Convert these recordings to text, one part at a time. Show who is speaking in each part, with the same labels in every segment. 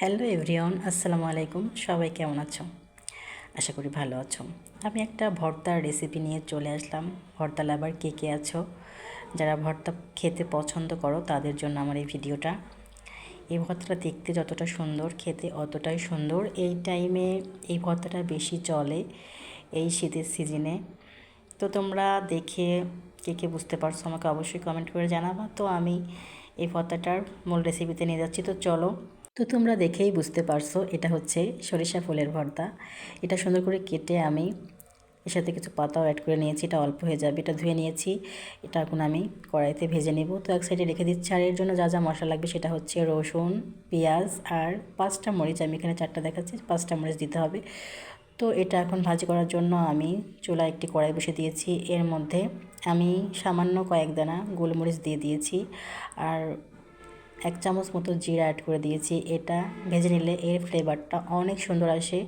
Speaker 1: Hello everyone, আসসালামু আলাইকুম। সবাই কেমন আছো? আশা করি ভালো আছো। আমি একটা ভর্তার রেসিপি নিয়ে চলে আসলাম। ভর্তা লাভার কে কে আছো? যারা ভর্তা খেতে পছন্দ করো, তাদের জন্য আমার এই ভিডিওটা। এই ভর্তাটা দেখতে যতটা সুন্দর, খেতে অতটাই সুন্দর। এই টাইমে এই ভর্তাটা বেশি চলে এই শীতের সিজনে তো তোমরা দেখে কে কে বুঝতে পারছ আমাকে অবশ্যই কমেন্ট করে জানাবা। তো আমি এই ভর্তাটার মূল রেসিপিতে নিয়ে যাচ্ছি। তো চলো তো তোমরা দেখেই বুঝতে পারছ, এটা হচ্ছে সরিষা ফুলের ভর্তা। এটা সুন্দর করে কেটে আমি এর সাথে কিছু পাতাও অ্যাড করে নিয়েছি, এটা অল্প হয়ে যাবে, এটা ধুয়ে নিয়েছি, এটা এখন আমি কড়াইতে ভেজে নেব। তো এক সাইডে রেখে দিচ্ছি, আর এর জন্য যা যা মশলা লাগবে সেটা হচ্ছে রসুন, পেঁয়াজ আর পাঁচটা মরিচ। আমি এখানে চারটা দেখাচ্ছি, পাঁচটা মরিচ দিতে হবে। তো এটা এখন ভাজি করার জন্য আমি চুলা একটি কড়াই বসে দিয়েছি। এর মধ্যে আমি সামান্য কয়েক দানা গোলমরিচ দিয়ে দিয়েছি। আর এক চামচ মতো জিরা অ্যাড করে দিয়েছি। এটা ভেজে নিলে এর ফ্লেভারটা অনেক সুন্দর আসে।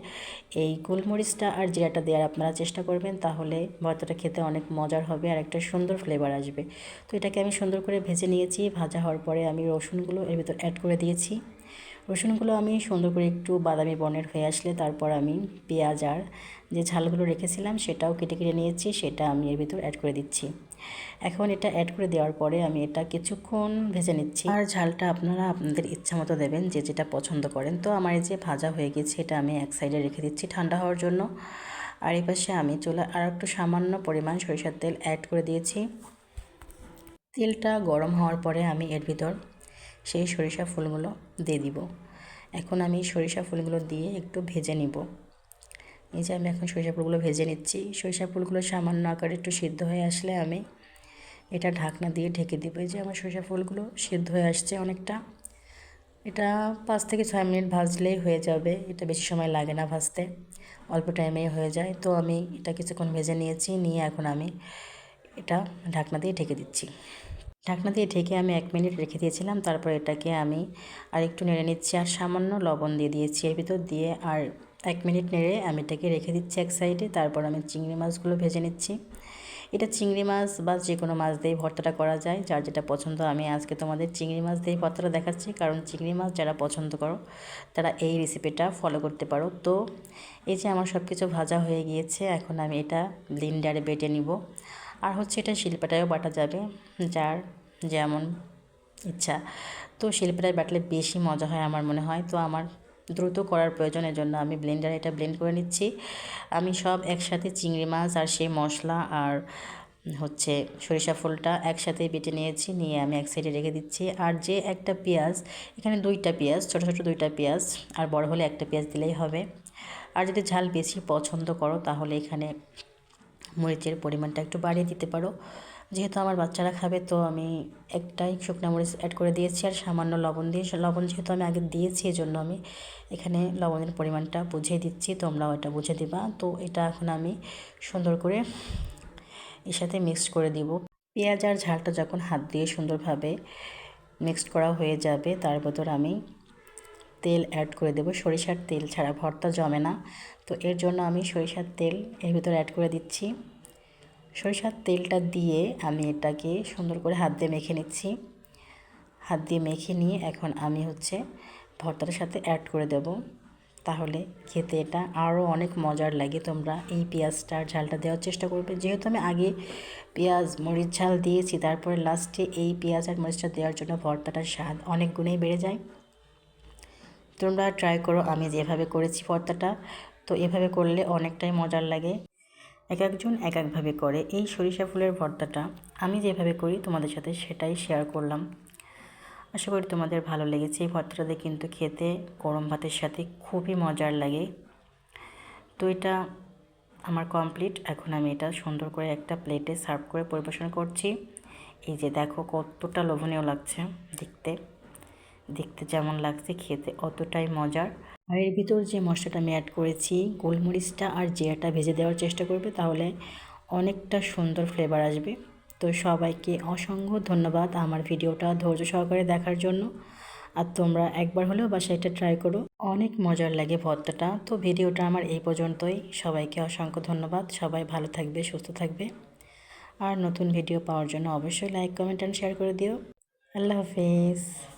Speaker 1: এই গোলমরিচটা আর জিরাটা দেওয়ার আপনারা চেষ্টা করবেন, তাহলে ভর্তাটা খেতে অনেক মজার হবে আর একটা সুন্দর ফ্লেভার আসবে। তো এটাকে আমি সুন্দর করে ভেজে নিয়েছি। ভাজা হওয়ার পরে আমি রসুনগুলো এর ভিতর অ্যাড করে দিয়েছি। রসুনগুলো আমি সুন্দর করে একটু বাদামি বর্ণের হয়ে আসলে তারপর আমি পেঁয়াজ আর যে ঝালগুলো রেখেছিলাম সেটাও কেটে কেটে নিয়েছি, সেটা আমি এর ভিতর অ্যাড করে দিচ্ছি। এখন এটা অ্যাড করে দেওয়ার পরে আমি এটা কিছুক্ষণ ভেজে নিচ্ছি। আর ঝালটা আপনারা আপনাদের ইচ্ছা মতো দেবেন, যে যেটা পছন্দ করেন। তো আমার এই যে ভাজা হয়ে গেছে, এটা আমি এক সাইডে রেখে দিচ্ছি ঠান্ডা হওয়ার জন্য। আর এই পাশে আমি চলে আর একটু সামান্য পরিমাণ সরিষার তেল অ্যাড করে দিয়েছি। তেলটা গরম হওয়ার পরে আমি এর ভিতর সেই সরিষা ফুলগুলো দিয়ে দিব। এখন আমি সরিষা ফুলগুলো দিয়ে একটু ভেজে নিব। এই যে আমি এখন সরিষা ফুলগুলো ভেজে নিচ্ছি। সরিষা ফুলগুলো সামান্য আকারে একটু সিদ্ধ হয়ে আসলে আমি এটা ঢাকনা দিয়ে ঢেকে দিব। এই যে আমার সরিষা ফুলগুলো সিদ্ধ হয়ে আসছে অনেকটা। এটা পাঁচ থেকে ছয় মিনিট ভাজলেই হয়ে যাবে। এটা বেশি সময় লাগে না ভাজতে। অল্প টাইমেই হয়ে যায়। তো আমি এটা কিছুক্ষণ ভেজে নিয়েছি। নিয়ে এখন আমি এটা ঢাকনা দিয়ে ঢেকে দিচ্ছি। ঢাকনা দিয়ে ঢেকে আমি এক মিনিট রেখে দিয়েছিলাম। তারপর এটাকে আমি আর একটু নেড়ে নিচ্ছি। আর সামান্য লবণ দিয়ে দিয়েছি এর ভিতর দিয়ে। আর এক মিনিট নেড়ে আমি এটাকে রেখে দিচ্ছি এক সাইডে, তারপর আমি চিংড়ি মাছগুলো ভেজে নিচ্ছি। এটা চিংড়ি মাছ বা যে কোনো মাছ দিয়েই ভর্তাটা করা যায়, যার যেটা পছন্দ। আমি আজকে তোমাদের চিংড়ি মাছ দিয়েই ভর্তাটা দেখাচ্ছি, কারণ চিংড়ি মাছ যারা পছন্দ করো, তারা এই রেসিপিটা ফলো করতে পারো। তো, এই যে আমার সব কিছু ভাজা হয়ে গিয়েছে, এখন আমি এটা ব্লিন্ডারে বেটে নিব। আর হচ্ছে এটা শিল্পাটায়ও বাটা যাবে, যার যেমন ইচ্ছা। তো শিল্পীরাই বাটলে বেশি মজা হয় আমার মনে হয়। তো আমার দ্রুত করার প্রয়োজনের জন্য আমি ব্লেন্ডারে এটা ব্লেন্ড করে নিচ্ছি। আমি সব একসাথে চিংড়ি মাছ আর সেই মশলা আর হচ্ছে সরিষা ফুলটা একসাথে বেটে নিয়েছি, নিয়ে আমি এক সাইডে রেখে দিচ্ছি। আর যে একটা পেঁয়াজ, এখানে দুইটা পেঁয়াজ, ছোটো ছোটো দুইটা পেঁয়াজ আর বড় হলে একটা পেঁয়াজ দিলেই হবে। আর যদি ঝাল বেশি পছন্দ করো তাহলে এখানে মরিচের পরিমাণটা একটু বাড়িয়ে দিতে পারো। যেহেতু আমার বাচ্চারা খাবে, তো আমি একটাই শুকনা মরিচ অ্যাড করে দিয়েছি আর সামান্য লবণ দিয়ে। লবণ যেহেতু আমি আগে দিয়েছি জন্য আমি এখানে লবণের পরিমাণটা বুঝিয়ে দিচ্ছি, তোমরাও এটা বুঝে দিবা। তো এটা এখন আমি সুন্দর করে এর সাথে মিক্সড করে দিব। পেঁয়াজ আর ঝালটা যখন হাত দিয়ে সুন্দরভাবে মিক্সড করা হয়ে যাবে, তার ভেতর আমি তেল অ্যাড করে দেব। সরিষার তেল ছাড়া ভর্তা জমে না। তো এর জন্য আমি সরিষার তেল এর ভিতরে অ্যাড করে দিচ্ছি। সরিষার তেলটা দিয়ে আমি এটাকে সুন্দর করে হাত দিয়ে মেখে নিচ্ছি। হাত দিয়ে মেখে নিয়ে এখন আমি হচ্ছে ভর্তাটার সাথে অ্যাড করে দেব। তাহলে খেতে এটা আরও অনেক মজার লাগে। তোমরা এই পেঁয়াজটার ঝালটা দেওয়ার চেষ্টা করবে। যেহেতু আমি আগে পেঁয়াজ, মরিচ, ঝাল দিয়েছি, তারপরে লাস্টে এই পেঁয়াজ আর মরিচটা দেওয়ার জন্য ভর্তাটার স্বাদ অনেক গুণেই বেড়ে যায়। তোমরা ট্রাই করো, আমি যেভাবে করেছি ভর্তাটা তো এভাবে করলে অনেকটাই মজার লাগে। এক একজন এক একভাবে করে। এই সরিষা ফুলের ভর্তাটা আমি যেভাবে করি তোমাদের সাথে সেটাই শেয়ার করলাম। আশা করি তোমাদের ভালো লেগেছে। এই ভর্তাটাতে কিন্তু খেতে গরম ভাতের সাথে খুবই মজার লাগে। তো এটা আমার কমপ্লিট এখন আমি এটা সুন্দর করে একটা প্লেটে সার্ভ করে পরিবেশন করছি। এই যে দেখো কতটা লোভনীয় লাগছে দেখতে। দেখতে যেমন লাগছে, খেতে অতটাই মজার। আর এর ভিতর যে মশলাটা আমি অ্যাড করেছি, গোলমরিচটা আর জিরাটা ভেজে দেওয়ার চেষ্টা করবে, তাহলে অনেকটা সুন্দর ফ্লেভার আসবে। তো সবাইকে অসংখ্য ধন্যবাদ আমার ভিডিওটা ধৈর্য সহকারে দেখার জন্য। আর তোমরা একবার হলেও বাসায় এটা ট্রাই করো। অনেক মজার লাগে ভর্তাটা। তো ভিডিওটা আমার এই পর্যন্তই। সবাইকে অসংখ্য ধন্যবাদ। সবাই ভালো থাকবে, সুস্থ থাকবে। আর নতুন ভিডিও পাওয়ার জন্য অবশ্যই লাইক কমেন্ট অ্যান্ড শেয়ার করে দিও। আল্লাহ হাফিজ।